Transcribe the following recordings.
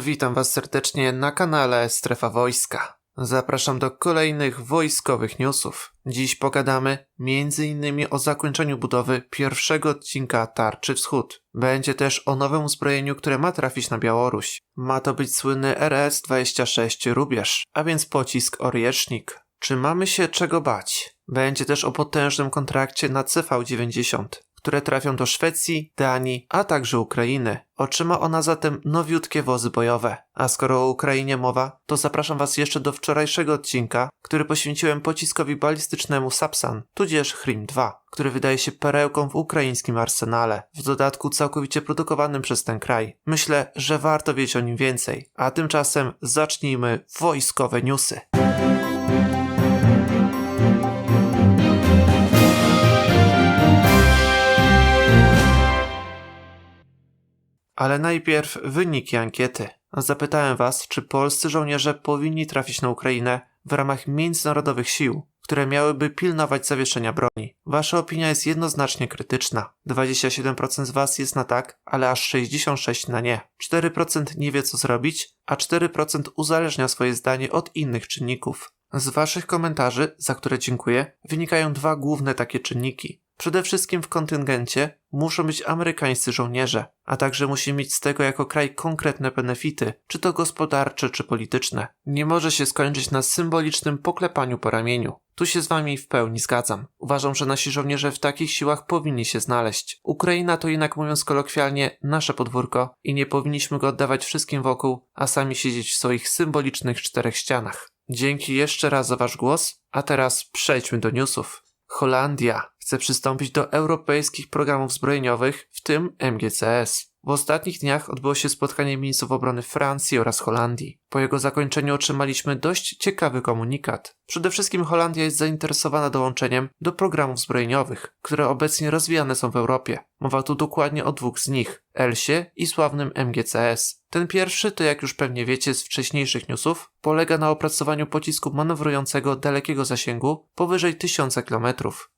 Witam Was serdecznie na kanale Strefa Wojska. Zapraszam do kolejnych wojskowych newsów. Dziś pogadamy m.in. o zakończeniu budowy pierwszego odcinka Tarczy Wschód. Będzie też o nowym uzbrojeniu, które ma trafić na Białoruś. Ma to być słynny RS-26 Rubież, a więc pocisk Oriecznik. Czy mamy się czego bać? Będzie też o potężnym kontrakcie na CV-90 które trafią do Szwecji, Danii, a także Ukrainy. Otrzyma ona zatem nowiutkie wozy bojowe. A skoro o Ukrainie mowa, to zapraszam Was jeszcze do wczorajszego odcinka, który poświęciłem pociskowi balistycznemu Sapsan, tudzież Hrim 2, który wydaje się perełką w ukraińskim arsenale, w dodatku całkowicie produkowanym przez ten kraj. Myślę, że warto wiedzieć o nim więcej. A tymczasem zacznijmy wojskowe newsy. Ale najpierw wyniki ankiety. Zapytałem was, czy polscy żołnierze powinni trafić na Ukrainę w ramach międzynarodowych sił, które miałyby pilnować zawieszenia broni. Wasza opinia jest jednoznacznie krytyczna. 27% z was jest na tak, ale aż 66% na nie. 4% nie wie co zrobić, a 4% uzależnia swoje zdanie od innych czynników. Z waszych komentarzy, za które dziękuję, wynikają dwa główne takie czynniki. Przede wszystkim w kontyngencie muszą być amerykańscy żołnierze, a także musi mieć z tego jako kraj konkretne benefity, czy to gospodarcze, czy polityczne. Nie może się skończyć na symbolicznym poklepaniu po ramieniu. Tu się z wami w pełni zgadzam. Uważam, że nasi żołnierze w takich siłach powinni się znaleźć. Ukraina to jednak mówiąc kolokwialnie nasze podwórko i nie powinniśmy go oddawać wszystkim wokół, a sami siedzieć w swoich symbolicznych czterech ścianach. Dzięki jeszcze raz za wasz głos, a teraz przejdźmy do newsów. Holandia chce przystąpić do europejskich programów zbrojeniowych, w tym MGCS. W ostatnich dniach odbyło się spotkanie ministrów obrony Francji oraz Holandii. Po jego zakończeniu otrzymaliśmy dość ciekawy komunikat. Przede wszystkim Holandia jest zainteresowana dołączeniem do programów zbrojeniowych, które obecnie rozwijane są w Europie. Mowa tu dokładnie o dwóch z nich, Elsie i sławnym MGCS. Ten pierwszy, to jak już pewnie wiecie z wcześniejszych newsów, polega na opracowaniu pocisku manewrującego dalekiego zasięgu powyżej 1000 km.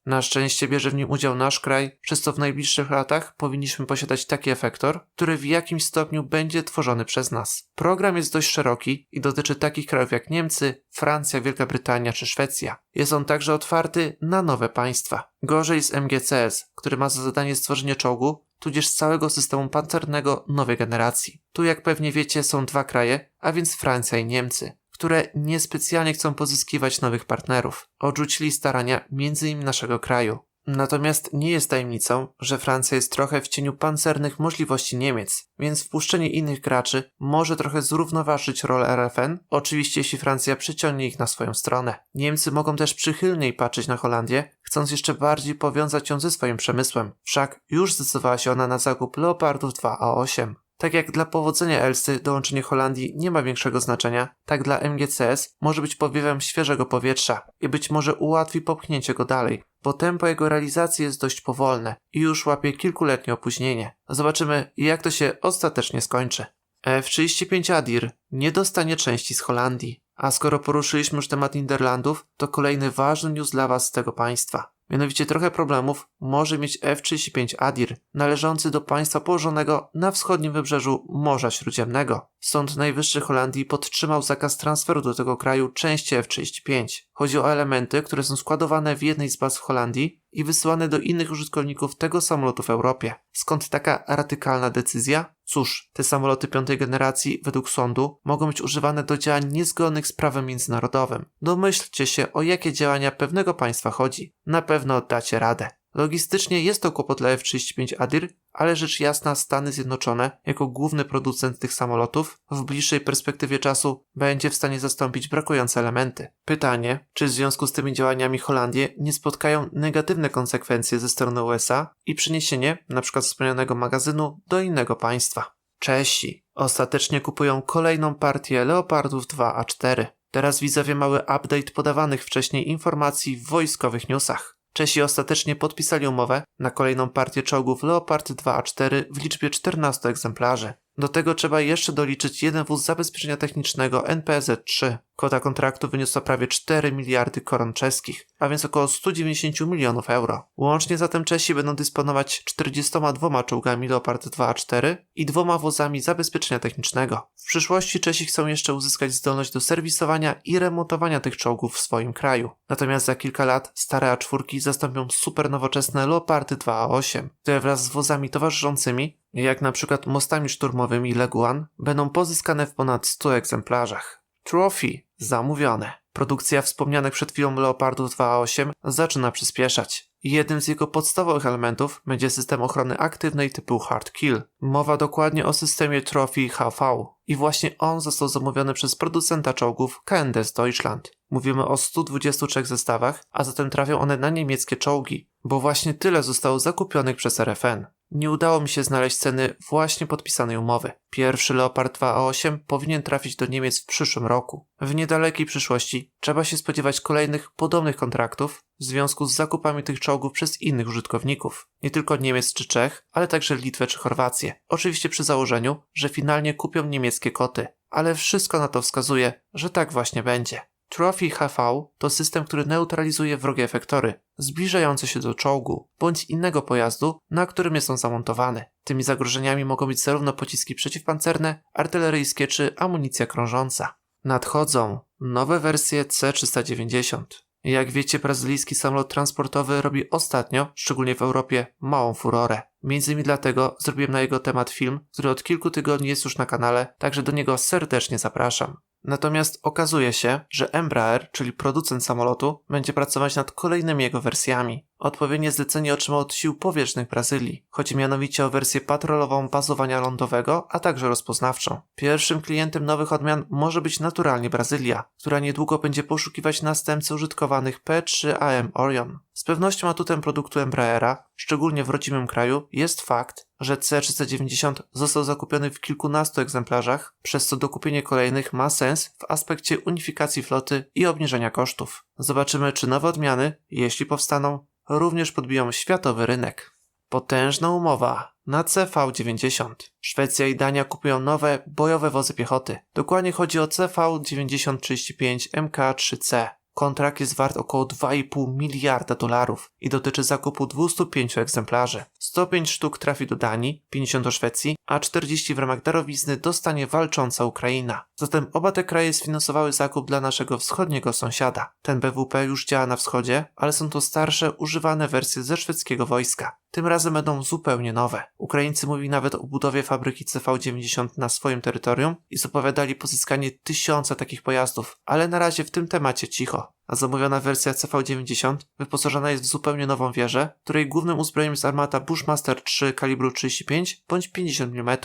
Na szczęście bierze w nim udział nasz kraj, przez co w najbliższych latach powinniśmy posiadać taki efektor, który w jakimś stopniu będzie tworzony przez nas. Program jest dość szeroki i dotyczy takich krajów jak Niemcy, Francja, Wielka Brytania czy Szwecja. Jest on także otwarty na nowe państwa. Gorzej z MGCS, który ma za zadanie stworzenie czołgu, tudzież całego systemu pancernego nowej generacji. Tu, jak pewnie wiecie, są dwa kraje, a więc Francja i Niemcy, które niespecjalnie chcą pozyskiwać nowych partnerów. Odrzucili starania innymi naszego kraju. Natomiast nie jest tajemnicą, że Francja jest trochę w cieniu pancernych możliwości Niemiec, więc wpuszczenie innych graczy może trochę zrównoważyć rolę RFN, oczywiście jeśli Francja przyciągnie ich na swoją stronę. Niemcy mogą też przychylniej patrzeć na Holandię, chcąc jeszcze bardziej powiązać ją ze swoim przemysłem. Wszak już zdecydowała się ona na zakup Leopardów 2A8. Tak jak dla powodzenia Elsy dołączenie Holandii nie ma większego znaczenia, tak dla MGCS może być powiewem świeżego powietrza i być może ułatwi popchnięcie go dalej, bo tempo jego realizacji jest dość powolne i już łapie kilkuletnie opóźnienie. Zobaczymy, jak to się ostatecznie skończy. F-35 Adir nie dostanie części z Holandii. A skoro poruszyliśmy już temat Niderlandów, to kolejny ważny news dla Was z tego państwa. Mianowicie trochę problemów może mieć F-35 Adir, należący do państwa położonego na wschodnim wybrzeżu Morza Śródziemnego. Sąd Najwyższy Holandii podtrzymał zakaz transferu do tego kraju części F-35. Chodzi o elementy, które są składowane w jednej z baz w Holandii i wysyłane do innych użytkowników tego samolotu w Europie. Skąd taka radykalna decyzja? Cóż, te samoloty piątej generacji, według sądu, mogą być używane do działań niezgodnych z prawem międzynarodowym. Domyślcie się, o jakie działania pewnego państwa chodzi. Na pewno dacie radę. Logistycznie jest to kłopot dla F-35 Adir, ale rzecz jasna Stany Zjednoczone, jako główny producent tych samolotów, w bliższej perspektywie czasu będzie w stanie zastąpić brakujące elementy. Pytanie, czy w związku z tymi działaniami Holandię nie spotkają negatywne konsekwencje ze strony USA i przeniesienie np. wspomnianego magazynu do innego państwa. Czesi ostatecznie kupują kolejną partię Leopardów 2A4. Teraz widzowie mały update podawanych wcześniej informacji w wojskowych newsach. Czesi ostatecznie podpisali umowę na kolejną partię czołgów Leopard 2A4 w liczbie 14 egzemplarzy. Do tego trzeba jeszcze doliczyć jeden wóz zabezpieczenia technicznego NPZ-3. Kwota kontraktu wyniosła prawie 4 miliardy koron czeskich, a więc około 190 milionów euro. Łącznie zatem Czesi będą dysponować 42 czołgami Leopard 2A4 i dwoma wozami zabezpieczenia technicznego. W przyszłości Czesi chcą jeszcze uzyskać zdolność do serwisowania i remontowania tych czołgów w swoim kraju. Natomiast za kilka lat stare A4 zastąpią super nowoczesne Leopardy 2A8, które wraz z wozami towarzyszącymi, jak na przykład mostami szturmowymi Leguan, będą pozyskane w ponad 100 egzemplarzach. Trophy zamówione. Produkcja wspomnianych przed chwilą Leopardów 2A8 zaczyna przyspieszać. Jednym z jego podstawowych elementów będzie system ochrony aktywnej typu Hard Kill. Mowa dokładnie o systemie Trophy HV i właśnie on został zamówiony przez producenta czołgów KNDS Deutschland. Mówimy o 123 zestawach, a zatem trafią one na niemieckie czołgi, bo właśnie tyle zostało zakupionych przez RFN. Nie udało mi się znaleźć ceny właśnie podpisanej umowy. Pierwszy Leopard 2A8 powinien trafić do Niemiec w przyszłym roku. W niedalekiej przyszłości trzeba się spodziewać kolejnych podobnych kontraktów w związku z zakupami tych czołgów przez innych użytkowników. Nie tylko Niemiec czy Czech, ale także Litwę czy Chorwację. Oczywiście przy założeniu, że finalnie kupią niemieckie koty. Ale wszystko na to wskazuje, że tak właśnie będzie. Trophy HV to system, który neutralizuje wrogie efektory, zbliżające się do czołgu bądź innego pojazdu, na którym jest on zamontowany. Tymi zagrożeniami mogą być zarówno pociski przeciwpancerne, artyleryjskie czy amunicja krążąca. Nadchodzą nowe wersje C-390. Jak wiecie, brazylijski samolot transportowy robi ostatnio, szczególnie w Europie, małą furorę. Między innymi dlatego zrobiłem na jego temat film, który od kilku tygodni jest już na kanale, także do niego serdecznie zapraszam. Natomiast okazuje się, że Embraer, czyli producent samolotu, będzie pracować nad kolejnymi jego wersjami. Odpowiednie zlecenie otrzymał od sił powietrznych Brazylii. Chodzi mianowicie o wersję patrolową bazowania lądowego, a także rozpoznawczą. Pierwszym klientem nowych odmian może być naturalnie Brazylia, która niedługo będzie poszukiwać następcy użytkowanych P3AM Orion. Z pewnością atutem produktu Embraera, szczególnie w rodzimym kraju, jest fakt, że C390 został zakupiony w kilkunastu egzemplarzach, przez co dokupienie kolejnych ma sens w aspekcie unifikacji floty i obniżenia kosztów. Zobaczymy, czy nowe odmiany, jeśli powstaną, również podbiją światowy rynek. Potężna umowa na CV-90. Szwecja i Dania kupują nowe bojowe wozy piechoty. Dokładnie chodzi o CV-9035 MK3C. Kontrakt jest wart około 2,5 miliarda dolarów i dotyczy zakupu 205 egzemplarzy. 105 sztuk trafi do Danii, 50 do Szwecji, a 40 w ramach darowizny dostanie walcząca Ukraina. Zatem oba te kraje sfinansowały zakup dla naszego wschodniego sąsiada. Ten BWP już działa na wschodzie, ale są to starsze, używane wersje ze szwedzkiego wojska. Tym razem będą zupełnie nowe. Ukraińcy mówili nawet o budowie fabryki CV-90 na swoim terytorium i zapowiadali pozyskanie tysiąca takich pojazdów, ale na razie w tym temacie cicho. A zamówiona wersja CV-90 wyposażona jest w zupełnie nową wieżę, której głównym uzbrojeniem jest armata Bushmaster 3 kalibru 35 bądź 50 mm.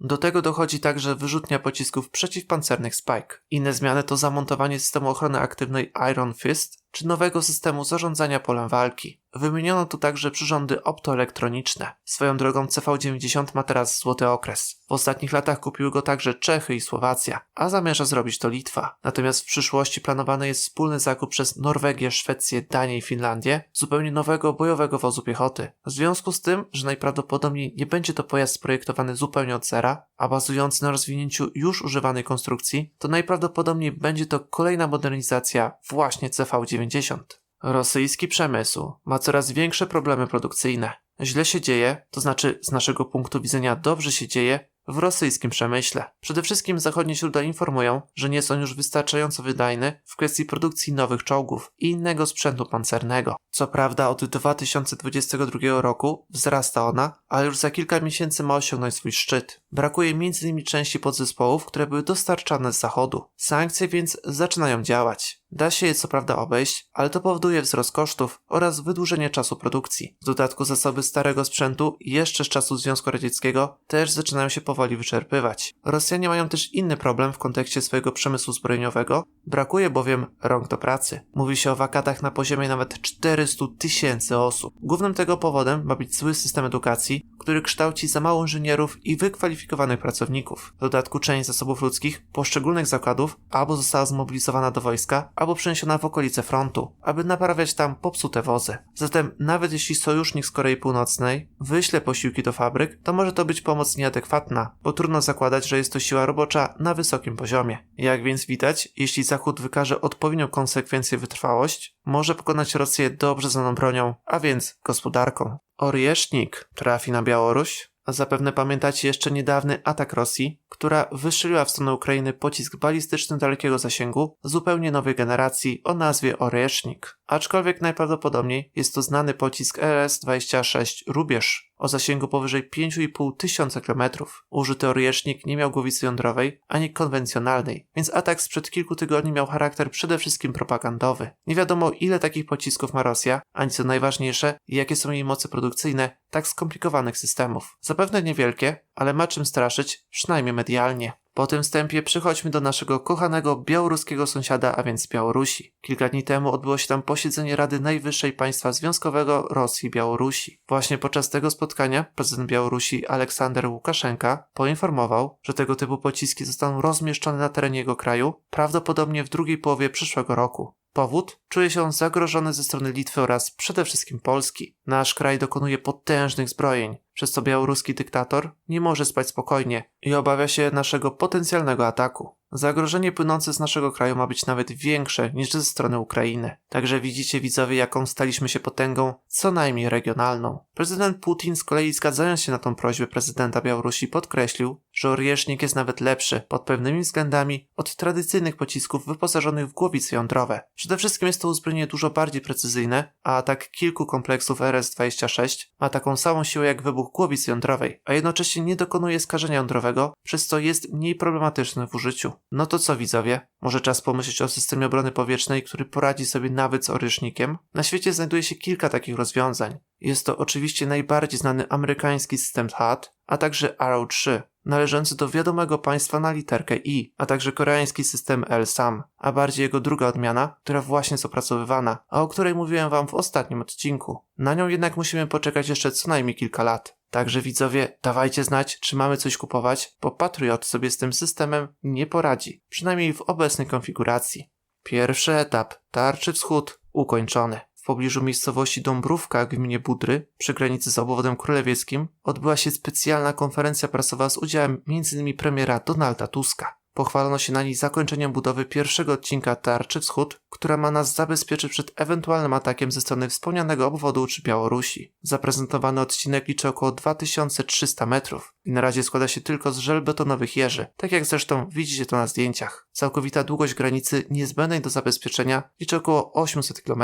Do tego dochodzi także wyrzutnia pocisków przeciwpancernych Spike. Inne zmiany to zamontowanie systemu ochrony aktywnej Iron Fist czy nowego systemu zarządzania polem walki. Wymieniono tu także przyrządy optoelektroniczne. Swoją drogą CV90 ma teraz złoty okres. W ostatnich latach kupiły go także Czechy i Słowacja, a zamierza zrobić to Litwa. Natomiast w przyszłości planowany jest wspólny zakup przez Norwegię, Szwecję, Danię i Finlandię zupełnie nowego bojowego wozu piechoty. W związku z tym, że najprawdopodobniej nie będzie to pojazd sprojektowany zupełnie od zera, a bazujący na rozwinięciu już używanej konstrukcji, to najprawdopodobniej będzie to kolejna modernizacja właśnie CV90. Rosyjski przemysł ma coraz większe problemy produkcyjne. Źle się dzieje, to znaczy z naszego punktu widzenia dobrze się dzieje w rosyjskim przemyśle. Przede wszystkim zachodnie źródła informują, że nie on już wystarczająco wydajny w kwestii produkcji nowych czołgów i innego sprzętu pancernego. Co prawda od 2022 roku wzrasta ona, ale już za kilka miesięcy ma osiągnąć swój szczyt. Brakuje m.in. części podzespołów, które były dostarczane z zachodu. Sankcje więc zaczynają działać. Da się je co prawda obejść, ale to powoduje wzrost kosztów oraz wydłużenie czasu produkcji. W dodatku zasoby starego sprzętu jeszcze z czasów Związku Radzieckiego też zaczynają się powoli wyczerpywać. Rosjanie mają też inny problem w kontekście swojego przemysłu zbrojeniowego, brakuje bowiem rąk do pracy. Mówi się o wakatach na poziomie nawet 400 tysięcy osób. Głównym tego powodem ma być zły system edukacji Który kształci za mało inżynierów i wykwalifikowanych pracowników. W dodatku część zasobów ludzkich poszczególnych zakładów albo została zmobilizowana do wojska, albo przeniesiona w okolice frontu, aby naprawiać tam popsute wozy. Zatem nawet jeśli sojusznik z Korei Północnej wyśle posiłki do fabryk, to może to być pomoc nieadekwatna, bo trudno zakładać, że jest to siła robocza na wysokim poziomie. Jak więc widać, jeśli Zachód wykaże odpowiednią konsekwencję wytrwałość, może pokonać Rosję dobrze znaną bronią, a więc gospodarką. Oriesznik trafi na Białoruś, a zapewne pamiętacie jeszcze niedawny atak Rosji, która wystrzeliła w stronę Ukrainy pocisk balistyczny dalekiego zasięgu zupełnie nowej generacji o nazwie Oriesznik. Aczkolwiek najprawdopodobniej jest to znany pocisk RS-26 Rubież o zasięgu powyżej 5,5 tysiąca kilometrów. Użyty Oriesznik nie miał głowicy jądrowej ani konwencjonalnej, więc atak sprzed kilku tygodni miał charakter przede wszystkim propagandowy. Nie wiadomo ile takich pocisków ma Rosja, ani co najważniejsze, jakie są jej moce produkcyjne tak skomplikowanych systemów. Zapewne niewielkie, ale ma czym straszyć, przynajmniej medialnie. Po tym wstępie przechodźmy do naszego kochanego białoruskiego sąsiada, a więc Białorusi. Kilka dni temu odbyło się tam posiedzenie Rady Najwyższej Państwa Związkowego Rosji i Białorusi. Właśnie podczas tego spotkania prezydent Białorusi Aleksander Łukaszenka poinformował, że tego typu pociski zostaną rozmieszczone na terenie jego kraju prawdopodobnie w drugiej połowie przyszłego roku. Powód? Czuje się on zagrożony ze strony Litwy oraz przede wszystkim Polski. Nasz kraj dokonuje potężnych zbrojeń, przez co białoruski dyktator nie może spać spokojnie i obawia się naszego potencjalnego ataku. Zagrożenie płynące z naszego kraju ma być nawet większe niż ze strony Ukrainy. Także widzicie widzowie, jaką staliśmy się potęgą, co najmniej regionalną. Prezydent Putin z kolei zgadzając się na tą prośbę prezydenta Białorusi podkreślił, że Oriesznik jest nawet lepszy pod pewnymi względami od tradycyjnych pocisków wyposażonych w głowice jądrowe. Przede wszystkim jest to uzbrojenie dużo bardziej precyzyjne, a atak kilku kompleksów RS-26 ma taką samą siłę jak wybuch głowicy jądrowej, a jednocześnie nie dokonuje skażenia jądrowego, przez co jest mniej problematyczny w użyciu. No to co widzowie? Może czas pomyśleć o systemie obrony powietrznej, który poradzi sobie nawet z orysznikiem? Na świecie znajduje się kilka takich rozwiązań. Jest to oczywiście najbardziej znany amerykański system THAAD, a także Arrow 3, należący do wiadomego państwa na literkę I, a także koreański system L-SAM, a bardziej jego druga odmiana, która właśnie jest opracowywana, a o której mówiłem wam w ostatnim odcinku. Na nią jednak musimy poczekać jeszcze co najmniej kilka lat. Także widzowie, dawajcie znać, czy mamy coś kupować, bo Patriot sobie z tym systemem nie poradzi, przynajmniej w obecnej konfiguracji. Pierwszy etap, tarczy wschód, ukończony. W pobliżu miejscowości Dąbrówka w gminie Budry, przy granicy z obwodem królewskim, odbyła się specjalna konferencja prasowa z udziałem m.in. premiera Donalda Tuska. Pochwalono się na niej zakończeniem budowy pierwszego odcinka Tarczy Wschód, która ma nas zabezpieczyć przed ewentualnym atakiem ze strony wspomnianego obwodu czy Białorusi. Zaprezentowany odcinek liczy około 2300 metrów i na razie składa się tylko z żelbetonowych jeży, tak jak zresztą widzicie to na zdjęciach. Całkowita długość granicy niezbędnej do zabezpieczenia liczy około 800 km.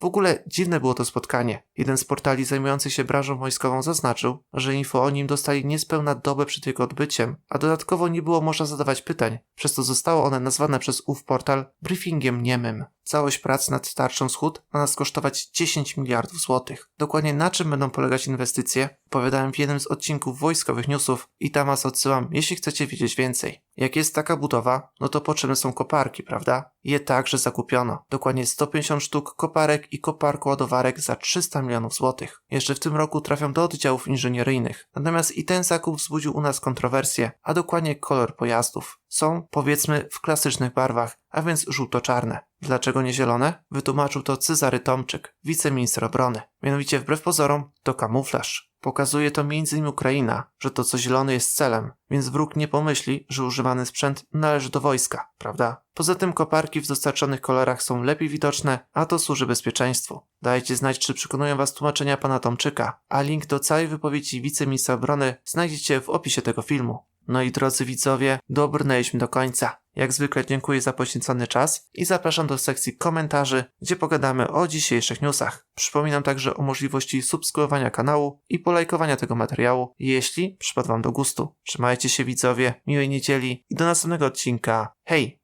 W ogóle dziwne było to spotkanie. Jeden z portali zajmujących się branżą wojskową zaznaczył, że info o nim dostali niespełna dobę przed jego odbyciem, a dodatkowo nie było można zadawać pytań, przez to zostało one nazwane przez ów portal briefingiem niemym. Całość prac nad tarczą wschód ma nas kosztować 10 miliardów złotych. Dokładnie na czym będą polegać inwestycje, opowiadałem w jednym z odcinków wojskowych newsów i tam was odsyłam, jeśli chcecie wiedzieć więcej. Jak jest taka budowa, no to potrzebne są koparki, prawda? Je także zakupiono. Dokładnie 150 sztuk koparek i koparku ładowarek za 300 milionów złotych. Jeszcze w tym roku trafią do oddziałów inżynieryjnych. Natomiast i ten zakup wzbudził u nas kontrowersje, a dokładnie kolor pojazdów. Są, powiedzmy, w klasycznych barwach, a więc żółto-czarne. Dlaczego nie zielone? Wytłumaczył to Cezary Tomczyk, wiceminister obrony. Mianowicie wbrew pozorom to kamuflaż. Pokazuje to m.in. Ukraina, że to co zielone jest celem, więc wróg nie pomyśli, że używany sprzęt należy do wojska, prawda? Poza tym koparki w dostarczonych kolorach są lepiej widoczne, a to służy bezpieczeństwu. Dajcie znać, czy przekonują Was tłumaczenia pana Tomczyka, a link do całej wypowiedzi wiceministra obrony znajdziecie w opisie tego filmu. No i drodzy widzowie, dobrnęliśmy do końca. Jak zwykle dziękuję za poświęcony czas i zapraszam do sekcji komentarzy, gdzie pogadamy o dzisiejszych newsach. Przypominam także o możliwości subskrybowania kanału i polajkowania tego materiału, jeśli przypadł Wam do gustu. Trzymajcie się widzowie, miłej niedzieli i do następnego odcinka. Hej!